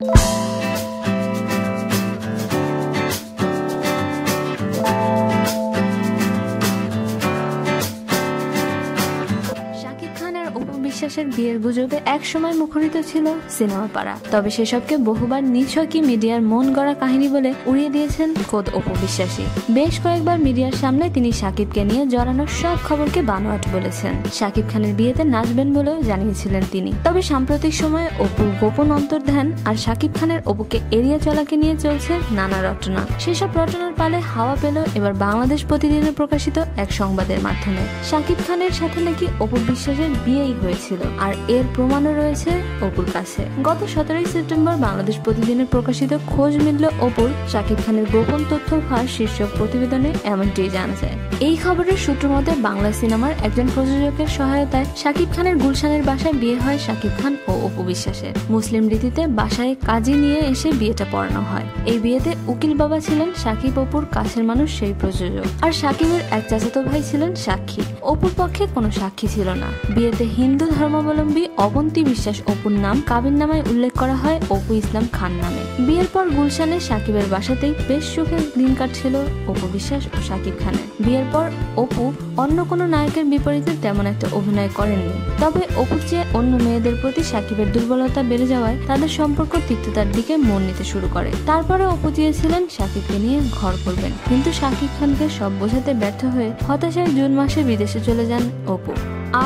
শাকিব বিশ্বাসের বিয়ের গুজবে এক সময় মুখরিত ছিল সিনেমা পাড়া তবে সেসবকে বহুবার নিছকই মিডিয়ার মন গড়া কাহিনী বলে উড়িয়ে দিয়েছেন খোদ অপু বিশ্বাসী বেশ কয়েকবার মিডিয়ার সামনে তিনি শাকিবকে নিয়ে জড়ানো সব খবরকে বানোয়াট বলেছেন। শাকিব খানের বিয়েতে নাচবেন বলেও জানিয়েছিলেন তিনি। তবে সাম্প্রতিক সময়ে অপু গোপন অন্তর্ধান আর শাকিব খানের অপুকে এড়িয়ে চলাকে নিয়ে চলছে নানা রটনা। সেসব রটনার পালে হাওয়া পেল এবার বাংলাদেশ প্রতিদিনে প্রকাশিত এক সংবাদের মাধ্যমে। শাকিব খানের সাথে নাকি অপু বিশ্বাসের বিয়েই হয়েছিল। আর এর প্রমাণও রয়েছে অপুর কাছে। গত সতেরোই সেপ্টেম্বর বাংলাদেশ প্রতিদিনে প্রকাশিত খোঁজ মিলল অপুর শাকিব খানের গোপন তথ্য ফাঁস শীর্ষক প্রতিবেদনে এমনটি জানা যায়। এই খবরের সূত্র মতে, বাংলা সিনেমার একজন প্রযোজকের সহায়তায় শাকিব খানের গুলশানের বাসায় বিয়ে হয় শাকিব খান ও অপু বিশ্বাসের। মুসলিম রীতিতে বাসায় কাজী নিয়ে এসে বিয়েটা পড়ানো হয়। এই বিয়েতে উকিল বাবা ছিলেন শাকিব অপুর কাছের মানুষ সেই প্রযোজক। আর শাকিবের এক চাচাতো ভাই ছিলেন সাক্ষী। অপুর পক্ষে কোনো সাক্ষী ছিল না। বিয়েতে হিন্দু ধর্মাবলম্বী অবন্তী বিশ্বাস অপুর নাম কাবিন নামায় উল্লেখ করা হয় অপু ইসলাম খান নামে। বিয়ের পর গুলশানে সাকিবের বাসাতেই বেশ সুখে দিন কাটছিল অপু বিশ্বাস ও সাকিব খানের। বিয়ের পর অপু অন্য কোনো নায়কের বিপরীতে তেমন একটা অভিনয় করেননি। তবে অপুর চেয়ে অন্য মেয়েদের প্রতি সাকিবের দুর্বলতা বেড়ে যাওয়ায় তাদের সম্পর্ক তিক্ততার দিকে মন নিতে শুরু করে। তারপরে অপু চেয়েছিলেন সাকিবকে নিয়ে ঘর করবেন। কিন্তু সাকিব খানকে সব বোঝাতে ব্যর্থ হয়ে হতাশায় জুন মাসে বিদেশে চলে যান অপু।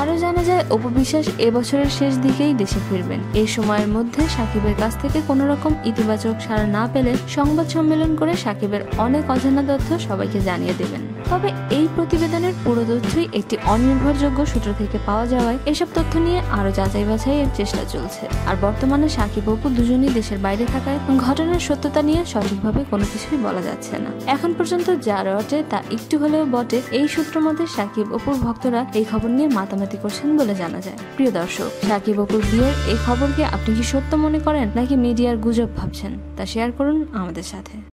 আরও জানা যায়, অপু বিশ্বাস এবছরের শেষ দিকেই দেশে ফিরবেন। এই সময়ের মধ্যে সাকিবের কাছ থেকে কোনো রকম ইতিবাচক সাড়া না পেলে সংবাদ সম্মেলন করে সাকিবের অনেক অজানা তথ্য সবাইকে জানিয়ে দেবেন। তবে এই প্রতিবেদনের পুরো তথ্যই একটি অনির্ভরযোগ্য সূত্র থেকে পাওয়া যাওয়ায় এসব তথ্য নিয়ে আরও যাচাই বাছাইয়ের চেষ্টা চলছে। আর বর্তমানে সাকিব অপু দুজনই দেশের বাইরে থাকায় ঘটনার সত্যতা নিয়ে সঠিকভাবে কোনো কিছুই বলা যাচ্ছে না। এখন পর্যন্ত যা রটে তা একটু হলেও বটে, এই সূত্র মতে সাকিব অপুর ভক্তরা এই খবর নিয়ে মাতামাতি করছেন বলে জানা যায়। প্রিয় দর্শক, সাকিব অপুর বিয়ের এই খবরকে আপনি কি সত্য মনে করেন নাকি মিডিয়ার গুজব ভাবছেন? তা শেয়ার করুন আমাদের সাথে।